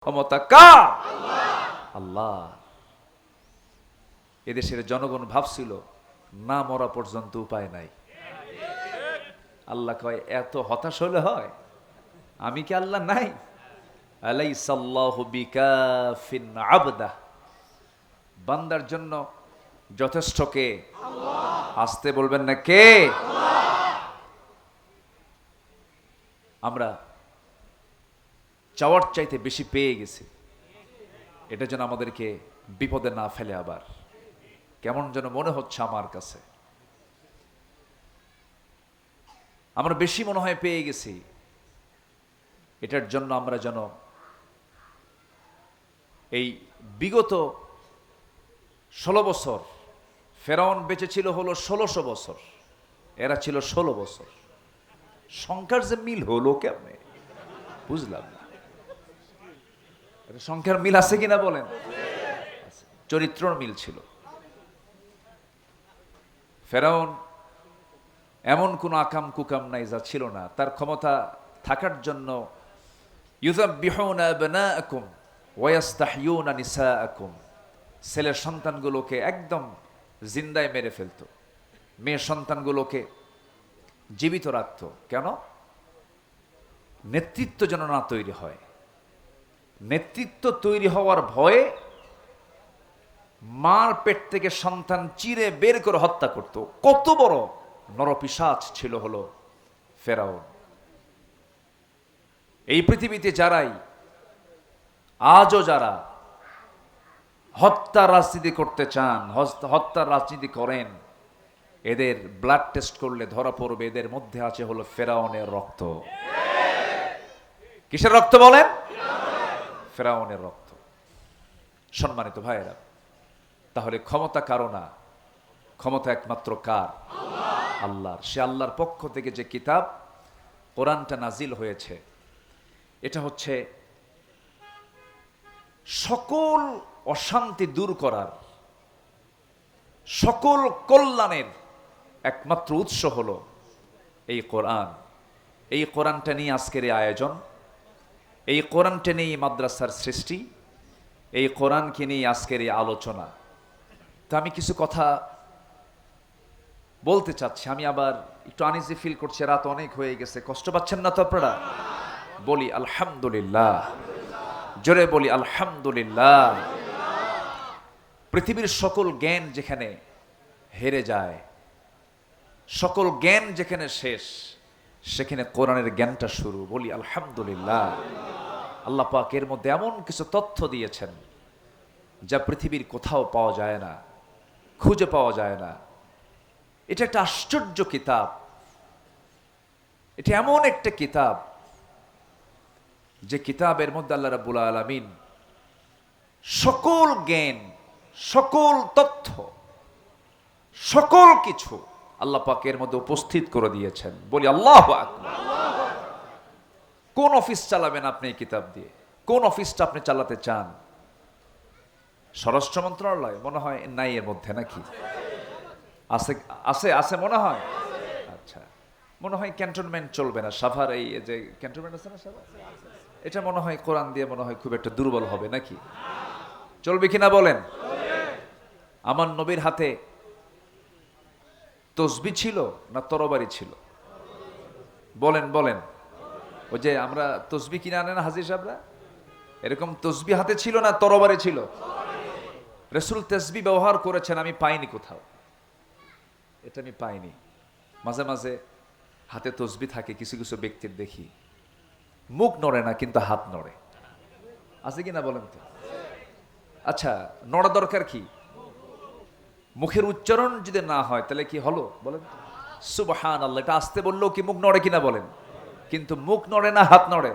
ক্ষমতা কার? আল্লাহ। এদেশের জনগণ ভাবছিল না মরা পর্যন্ত উপায় নাই। আল্লাহ কয় এত হতাশ হলে হয়? আমি কি আল্লাহ নাই? আলাই আবদা। বান্দার জন্য যথেষ্ট কে? আসতে বলবেন না কে? আমরা চাওয়ার চাইতে বেশি পেয়ে গেছি। এটা যেন আমাদেরকে বিপদে না ফেলে আবার। কেমন যেন মনে হচ্ছে আমার কাছে। আমরা বেশি মনে হয় পেয়ে গেছি। এটার জন্য আমরা যেন এই বিগত ষোলো বছর, ফেরাউন বেঁচে ছিল হলো ষোলোশো বছর, এরা ছিল ষোলো বছর। সংখ্যার যে মিল হলো কেমনে? বুঝলাম না। সংখ্যার মিল আছে কিনা বলেন? আছে। চরিত্রর মিল ছিল। ফেরাউন এমন কোন আকাম কুকাম নাই, যা ছিল না। তার ক্ষমতা থাকার জন্য ছেলের সন্তানগুলোকে একদম জিন্দায় মেরে ফেলতো। মেয়ের সন্তানগুলোকে জীবিত রাখতো। কেন? নেতৃত্ব যেন না তৈরি হয়। নেতৃত্ব তৈরি হওয়ার ভয়ে মার পেট থেকে সন্তান চিরে বের করে হত্যা করত। কত বড় নরপিসাচ ছিল হলো ফেরাউন। এই পৃথিবীতে যারাই, আজও যারা হত্যা রাজনীতি করতে চান হত্যার রাজনীতি করেন, এদের ব্লাড টেস্ট করলে ধরা পড়বে, এদের মধ্যে আছে হলো ফেরাউনের রক্ত। কিসের রক্ত বলেন? ফেরাউনের রক্ত। সম্মানিত ভাইয়েরা, তাহলে ক্ষমতা কারও না? ক্ষমতা একমাত্র কার? আল্লাহর। সে আল্লাহর পক্ষ থেকে যে কিতাব কোরআনটা নাজিল হয়েছে, এটা হচ্ছে সকল অশান্তি দূর করার, সকল কল্যাণের একমাত্র উৎস হলো এই কোরআন। এই কোরআনটা নিয়ে আজকের এই আয়োজন এই কোরআনটা নিয়ে এই মাদ্রাসার সৃষ্টি, এই কোরআনকে নিয়েই আজকের এই আলোচনা। তো আমি কিছু কথা বলতে চাচ্ছি, আমি আবার একটু আনিজি ফিল করছি, রাত অনেক হয়ে গেছে, কষ্ট পাচ্ছেন না তো আপনারা? বলি আলহামদুলিল্লাহ, জোরে বলি আলহামদুলিল্লাহ। পৃথিবীর সকল জ্ঞান যেখানে হেরে যায়, সকল জ্ঞান যেখানে শেষ সেখানে কোরআনের জ্ঞানটা শুরু। বলি, আলহামদুলিল্লাহ। আল্লাহ পাক এর মধ্যে এমন কিছু তথ্য দিয়েছেন, যা পৃথিবীর কোথাও পাওয়া যায় না, খুঁজে পাওয়া যায় না। এটা একটা আশ্চর্য কিতাব। এটা এমন একটা কিতাব, যে কিতাবের মধ্যে আল্লাহ রাবুল আলমিন সকল জ্ঞান, সকল তথ্য, সকল কিছু আল্লাহ পাকের মধ্যে উপস্থিত করে দিয়েছেন। বলি, আল্লাহ কোন অফিস চালাবেন আপনি এই কিতাব দিয়ে? কোন অফিসটা আপনি চালাতে চান? স্বরাষ্ট্র মন্ত্রণালয়? মনে হয় নাই এর মধ্যে নাকি? আছে আছে আছে মনে হয়? আচ্ছা। মনে হয় ক্যান্টনমেন্ট চলবে না। সাভার এই যে ক্যান্টনমেন্ট আছে না সাভার? এটা মনে হয় কোরআন দিয়ে মনে হয় খুব একটা দুর্বল হবে নাকি? চলবে কিনা বলেন? আমার নবীর হাতে তসবি ছিল না তরবারি ছিল? বলেন বলেন। ওই যে আমরা তসবি কিনে আনেন হাজির সাহেবরা? এরকম তসবি হাতে ছিল না তরবারি ছিল? রসুল তসবি ব্যবহার করেছেন, আমি পাইনি কোথাও। এটা আমি পাইনি। মাঝে মাঝে হাতে তসবি থাকে, কিছু কিছু ব্যক্তির দেখি। মুখ নড়ে না, কিন্তু হাত নড়ে। আছে কি না বলেন তো? আচ্ছা নড়া দরকার কি? মুখের উচ্চারণ যদি না হয়, তাহলে কি হলো? বলেন সুবহান আল্লাহ এটা আসতে বললেও কি মুখ নড়ে কিনা বলেন? কিন্তু মুখ নড়ে না হাত নড়ে?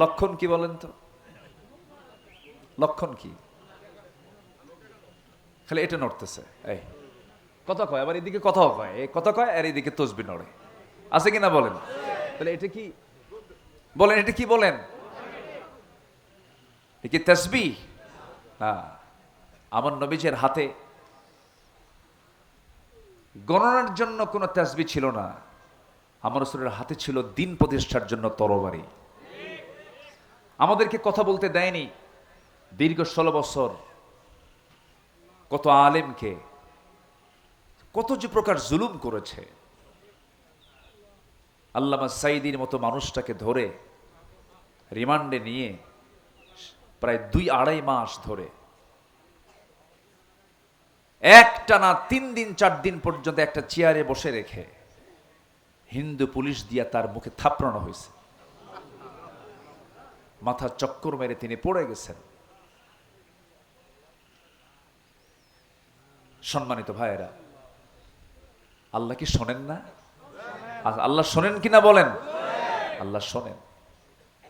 লক্ষণ কি বলেন তো? লক্ষণ কি? খালি এটা নড়তেছে, এই। কথা কয়, আবার এদিকে কথাও কয়। এই কথা কয়, আর এদিকে তসবি নড়ে। আছে কিনা বলেন? তাহলে এটা কি? বলেন, এটা কি বলেন? কি তসবি? না। আমার নবীজের হাতে গণনার জন্য কোনো তাসবি ছিল না। আমার রসুলের হাতে ছিল দিন প্রতিষ্ঠার জন্য তরবারি। আমাদেরকে কথা বলতে দেয়নি। দীর্ঘ ষোলো বছর কত আলেমকে, কত যে প্রকার জুলুম করেছে। আল্লামা সাইদির মতো মানুষটাকে ধরে রিমান্ডে নিয়ে প্রায় দুই আড়াই মাস ধরে একটা না তিন দিন, চার দিন পর্যন্ত একটা চেয়ারে বসে রেখে হিন্দু পুলিশ দিয়া তার মুখে থাপড়ানো হয়েছে। মাথা চক্কর মেরে তিনি পড়ে গেছেন। সম্মানিত ভাইয়েরা, আল্লাহ কি শোনেন না? আল্লাহ শোনেন কিনা বলেন? আল্লাহ শোনেন।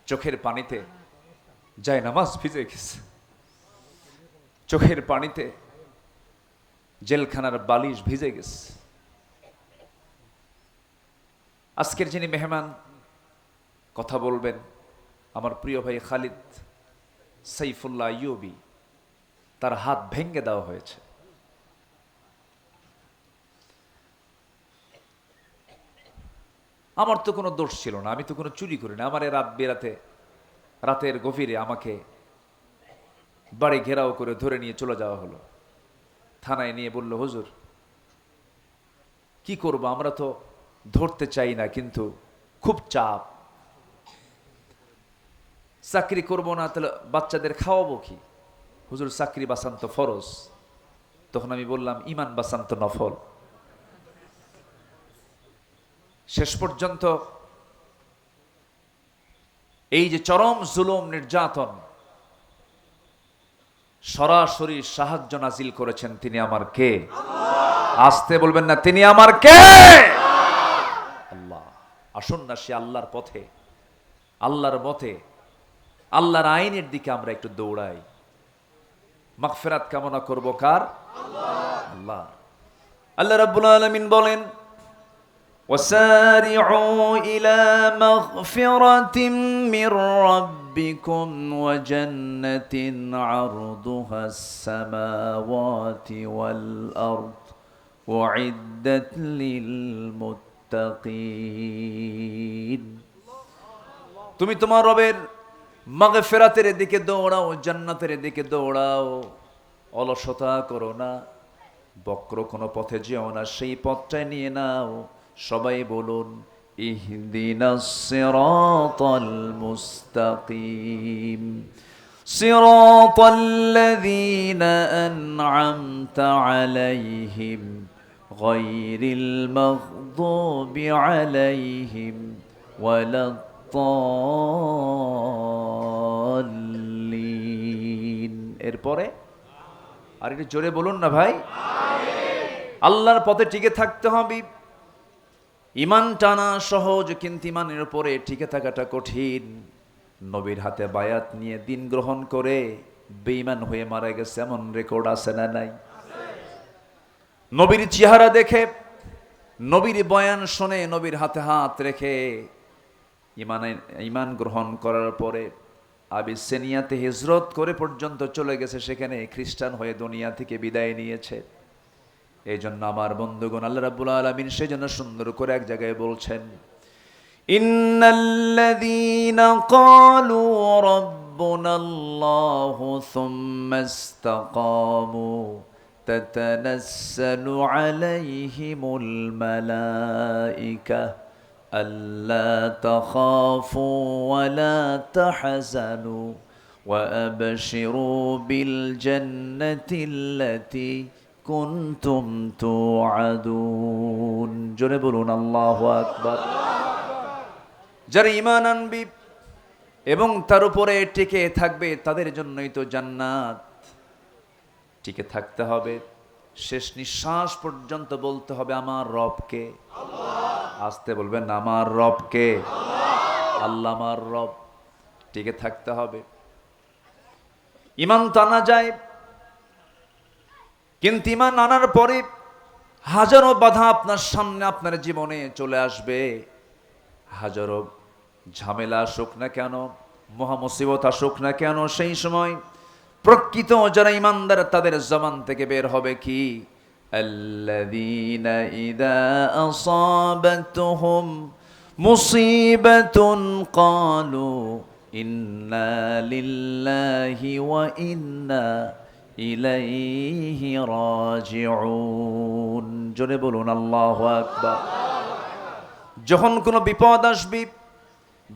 চোখের পানিতে যায় নামাজ ভিজে গেছে। চোখের পানিতে জেলখানার বালিশ ভিজে গেছে। আজকের যিনি মেহমান, কথা বলবেন আমার প্রিয় ভাই খালিদ সাইফুল্লাহ ইউবি তার হাত ভেঙ্গে দেওয়া হয়েছে। আমার তো কোনো দোষ ছিল না, আমি তো কোনো চুরি করি না। আমার রাত বেরাতে, রাতের গভীরে আমাকে বাড়ি ঘেরাও করে ধরে নিয়ে চলে যাওয়া হলো। থানায় নিয়ে বলল, হুজুর, কি করব? আমরা তো ধরতে চাই না, কিন্তু খুব চাপ। চাকরি করব না, তাহলে বাচ্চাদের খাওয়াবো কি? হুজুর, চাকরি বাসান্ত ফরজ। তখন আমি বললাম, ইমান বাসান্ত নফল। শেষ পর্যন্ত এই যে চরম জুলুম, নির্যাতন সরাসরি সাহায্য নাজিল করেছেন তিনি আমার কে আসতে বলবেন না তিনি আমার কে আল্লাহ আসুন না সে আল্লাহর পথে আল্লাহর মতে আল্লাহর আইনের দিকে আমরা একটু দৌড়াই মাগফিরাত কামনা করব কার আল্লাহ আল্লাহ রাব্বুল আলামিন বলেন وسارعوا إلى مغفرة من ربكم وجنة عرضها السماوات والأرض وعدت للمتقين তুমি তোমার রবের মাগফিরাতের দিকে দৌড়াও জান্নাতের দিকে দৌড়াও অলসতা করো না বক্র কোনো পথে যেও না সেই পথটাই নিয়ে নাও সবাই বলুন ইহদিনাস সিরাতাল মুস্তাকিম صراط الذين أنعمت عليهم غير المغضوب عليهم ولا الضالين এরপরে আর একটু জোরে বলুন না ভাই আল্লাহর পথে টিকে থাকতে হবে ইমান টানা সহজ, কিন্তু ইমানের উপরে টিকে থাকাটা কঠিন। নবীর হাতে বায়াত নিয়ে দিন গ্রহণ করে বেঈমান হয়ে মারা গেছে, এমন রেকর্ড আছে না নাই? নবীর চেহারা দেখে, নবীর বয়ান শুনে নবীর হাতে হাত রেখে ইমানের ইমান গ্রহণ করার পরে আবিসেনিয়াতে হিজরত করে পর্যন্ত চলে গেছে, সেখানে খ্রিস্টান হয়ে দুনিয়া থেকে বিদায় নিয়েছে। এই জন্য আমার বন্ধুগণ আল্লাহ রাব্বুল আলামিন সেই জন্য সুন্দর করে এক জায়গায় বলছেন ইন্নাল্লাযীনা ক্বালু রাব্বুনা আল্লাহু সুম্মা ইসতাকামু تتنزل عليهم الملائكة ألا تخافوا ولا تحزنوا وأبشروا بالجنة التي কুনতুম তুআদুন। জোরে বলুন, আল্লাহু আকবার। যারা ইমান আনবি এবং তার উপরে টিকে থাকবে, তাদের জন্যই তো জান্নাত। টিকে থাকতে হবে। শেষ নিঃশ্বাস পর্যন্ত বলতে হবে, আমার রবকে। আসতে বলবেন, আমার রবকে। আল্লাহ আমার রব। টিকে থাকতে হবে। ইমান টানা যায় কিন্তু ইমান আনার পরে হাজারো বাধা আপনার সামনে আপনার জীবনে চলে আসবে হাজারো ঝামেলা আসুক না কেন মহামুসিবত আসুক না কেন সেই সময় প্রকৃত যারা ইমানদার তাদের জবান থেকে বের হবে কি الذين إذا أصابتهم مصيبة قالوا ইন্না লিল্লাহি ওয়া ইন্না ইলাইহি রাজিউন। জোরে বলুন, আল্লাহু আকবার। যখন কোনো বিপদ আসবে,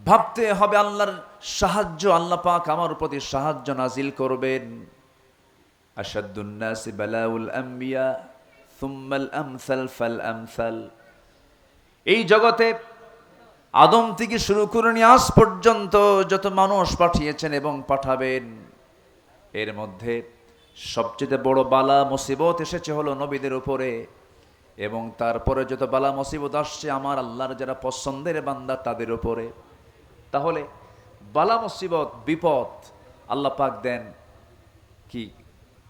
ভাবতে হবে আল্লাহর সাহায্য, আল্লাহ পাক আমার প্রতি সাহায্য নাজিল করবেন। আসাদুন্নাসি বালাউল আম্বিয়া, সুম্মাল আমসাল ফাল আমসাল। এই জগতে আদম থেকে শুরু করে নিয়ে আজ পর্যন্ত যত মানুষ পাঠিয়েছেন এবং পাঠাবেন, এর মধ্যে সবচেয়ে বড় বালা মুসিবত এসেছে হলো নবীদের উপরে। এবং তারপরে যত বালা মুসিবত আসছে, আমার আল্লাহর যারা পছন্দের বান্দা তাদের উপরে। তাহলে বালা মুসিবত, বিপদ আল্লাহ পাক দেন কি,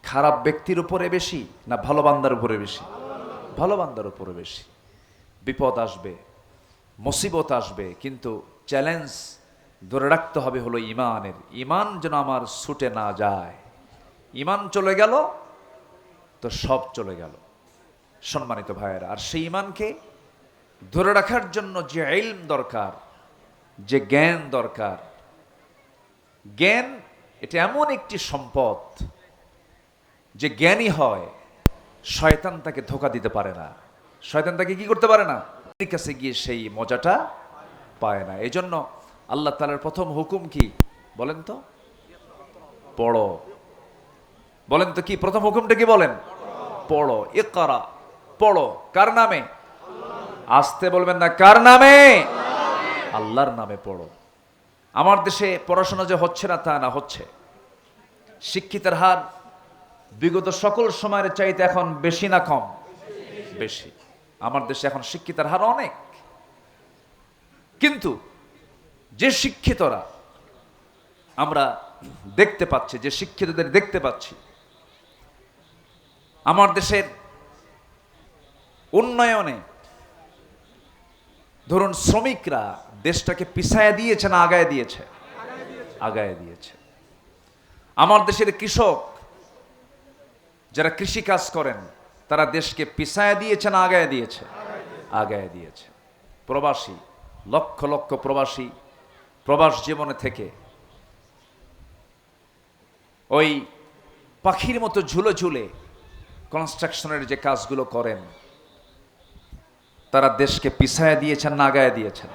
খারাপ ব্যক্তির উপরে বেশি না ভালো বান্দার উপরে বেশি? ভালো বান্দার উপরে বেশি। বিপদ আসবে, মুসিবত আসবে, কিন্তু চ্যালেঞ্জ ধরে রাখতে হবে হলো ইমানের। ইমান যেন আমার ছুটে না যায়। ইমান চলে গেল, তো সব চলে গেল। সম্মানিত ভাইয়েরা, আর সেই ইমানকে ধরে রাখার জন্য যে ইলম দরকার, যে জ্ঞান দরকার, জ্ঞান এটা এমন একটি সম্পদ যে জ্ঞানী হয়, শয়তান তাকে ধোকা দিতে পারে না। শয়তান তাকে কি করতে পারে না? কাছে গিয়ে সেই মজাটা পায় না। এজন্য আল্লাহ তালার প্রথম হুকুম কি? বলেন তো? পড়ো। বলেন তো কি, প্রথম হুকুমটা কি বলেন? পড়ো এ করা পড়ো। কার নামে? আসতে বলবেন না, কার নামে? আল্লাহর নামে পড়ো। আমার দেশে পড়াশোনা যে হচ্ছে না, তা না হচ্ছে। শিক্ষিতের হার বিগত সকল সময়ের চাইতে এখন বেশি না কম? বেশি। আমার দেশে এখন শিক্ষিতের হার অনেক। কিন্তু যে শিক্ষিতরা আমরা দেখতে পাচ্ছি, যে শিক্ষিতদের দেখতে পাচ্ছি আমার দেশের উন্নয়নে, ধরুন শ্রমিকরা দেশটাকে পিছায় দিয়েছে না আগায় দিয়েছে? আগায় দিয়েছে। আমার দেশের কৃষক যারা কৃষি কাজ করেন, তারা দেশকে পিছায় দিয়েছে না আগায় দিয়েছে? আগায় দিয়েছে। প্রবাসী, লক্ষ লক্ষ প্রবাসী প্রবাস জীবনে থেকে ওই পাখির মতো ঝুলে ঝুলে কনস্ট্রাকশনের যে কাজগুলো করেন, তারা দেশকে পিছায় দিয়েছেন না আগায় দিয়েছেন?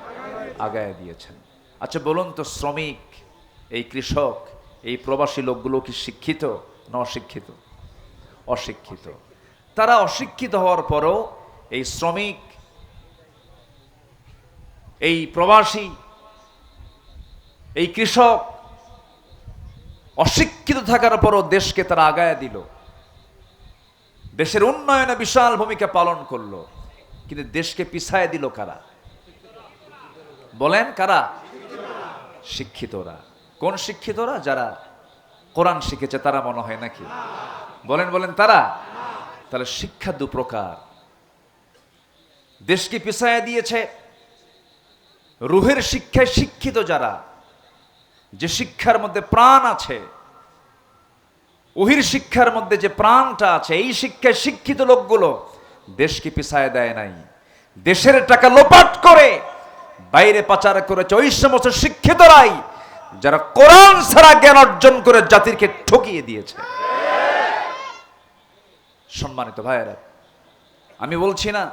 আগায় দিয়েছেন। আচ্ছা বলুন তো, শ্রমিক, এই কৃষক, এই প্রবাসী লোকগুলো কি শিক্ষিত? না অশিক্ষিত? অশিক্ষিত। তারা অশিক্ষিত হওয়ার পরও এই শ্রমিক, এই প্রবাসী, এই কৃষক অশিক্ষিত থাকার পরও দেশকে তারা আগায় দিল। দেশের উন্নয়নে বিশাল ভূমিকা পালন করল। কিন্তু দেশকে পিছায় দিল কারা? বলেন কারা? শিক্ষিতরা। কোন শিক্ষিতরা? যারা কোরআন শিখেছে, তারা মনে হয় নাকি? বলেন বলেন তারা? তাহলে শিক্ষা দু প্রকার। দেশকে পিছায় দিয়েছে রুহের শিক্ষায় শিক্ষিত যারা, যে শিক্ষার মধ্যে প্রাণ আছে ওহির শিক্ষার মধ্যে যে প্রাণটা আছে, এই শিক্ষায় শিক্ষিত লোকগুলো দেশকে পিছায় দেয় নাই। দেশের টাকা লোপাট করে বাইরে পাচার করেছে। ওই সমস্ত শিক্ষিতরাই যারা কোরআন ছাড়া জ্ঞান অর্জন করে জাতিকে ঠকিয়ে দিয়েছে। সম্মানিত ভাইয়েরা, আমি বলছি না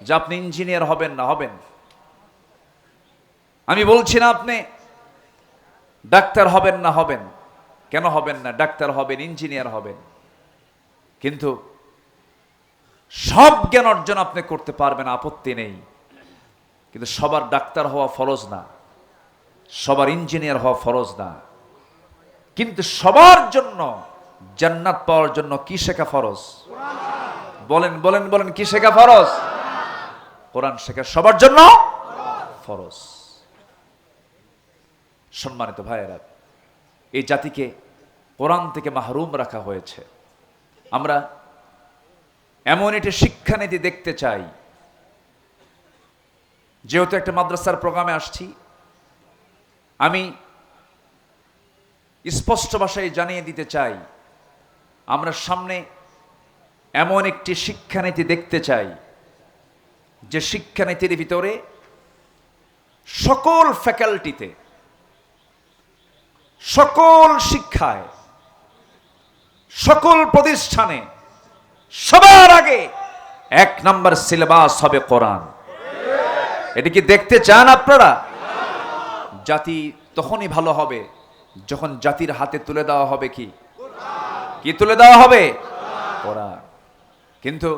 যে আপনি ইঞ্জিনিয়ার হবেন না, হবেন। আমি বলছি না আপনি ডাক্তার হবেন না, হবেন। কেন হবেন না? ডাক্তার হবেন, ইঞ্জিনিয়ার হবেন। কিন্তু সব জ্ঞান অর্জন আপনি করতে পারবেন, আপত্তি নেই। কিন্তু সবার ডাক্তার হওয়া ফরজ না। সবার ইঞ্জিনিয়ার হওয়া ফরজ না। কিন্তু সবার জন্য জান্নাত পাওয়ার জন্য কি শেখা ফরজ? বলেন বলেন বলেন, কি শেখা ফরজ? কোরআন শেখা সবার জন্য ফরজ। সম্মানিত ভাইয়েরা এই জাতিকে কোরআন থেকে মাহরুম রাখা হয়েছে। আমরা এমন একটি শিক্ষানীতি দেখতে চাই। যেহেতু একটা মাদ্রাসার প্রোগ্রামে আসছি, আমি স্পষ্ট ভাষায় জানিয়ে দিতে চাই, আমরা সামনে এমন একটি শিক্ষানীতি দেখতে চাই, যে শিক্ষানীতির ভিতরে সকল ফ্যাকাল্টিতে সকল শিক্ষায়, সকল প্রতিষ্ঠানে, সবার আগে এক নাম্বার সিলেবাস হবে কোরআন। এটা কি দেখতে চান আপনারা? জাতি তখনই ভালো হবে যখন জাতির হাতে তুলে দেওয়া হবে কি? কি তুলে দেওয়া হবে? কোরআন। কিন্তু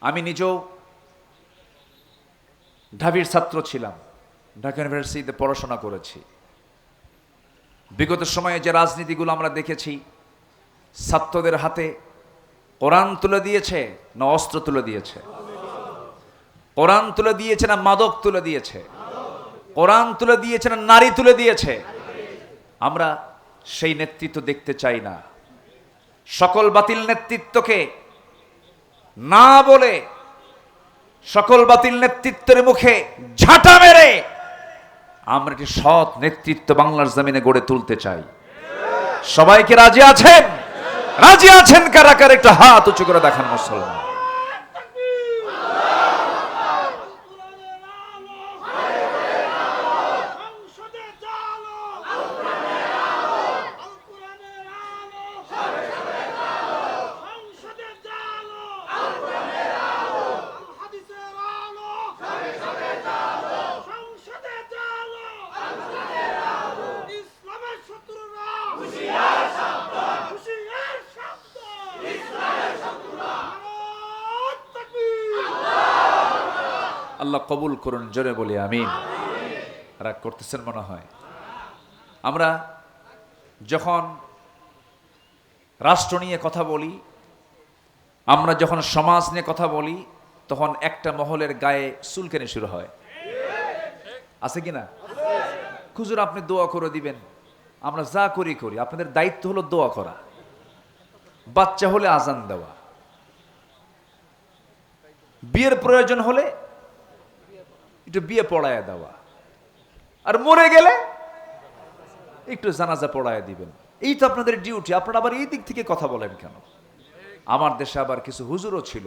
আমি নিজেও ঢাবির ছাত্র ছিলাম, ঢাকা ইউনিভার্সিটিতে পড়াশোনা করেছি। বিগত সময়ে যে রাজনীতিগুলো আমরা দেখেছি, ছাত্রদের হাতে কোরআন তুলে দিয়েছে না অস্ত্র তুলে দিয়েছে? কোরআন তুলে দিয়েছে না মাদক তুলে দিয়েছে? কোরআন তুলে দিয়েছে না নারী তুলে দিয়েছে? আমরা সেই নেতৃত্ব দেখতে চাই না। সকল বাতিল নেতৃত্বকে না বলে সকল বাতিল নেতৃত্বের মুখে ঝাঁটা মেরে আমরা একটি সৎ নেতৃত্ব বাংলার জমিনে গড়ে তুলতে চাই। সবাইকে রাজি আছেন? রাজি আছেন কারা? একটা একটু হাত উঁচু করে দেখান মুসলমান। আল্লাহ কবুল করুন, জোরে বলি, আমিন। রাগ করতেছেন মনে হয়। আমরা যখন রাষ্ট্র নিয়ে কথা বলি, আমরা যখন সমাজ নিয়ে কথা বলি, তখন একটা মহলের গায়ে চুলকানি শুরু হয়। আছে কি না? খুজুর আপনি দোয়া করে দিবেন। আমরা যা করি করি। আপনাদের দায়িত্ব হলো দোয়া করা। বাচ্চা হলে আজান দেওয়া। বিয়ের প্রয়োজন হলে একটু বিয়ে পড়ায় দেওয়া আর মরে গেলে একটু জানাজা পড়ায় দিবেন। এই তো আপনাদের ডিউটি আপনারা আবার এই দিক থেকে কথা বলেন কেন? আমার দেশে আবার কিছু হুজুরও ছিল।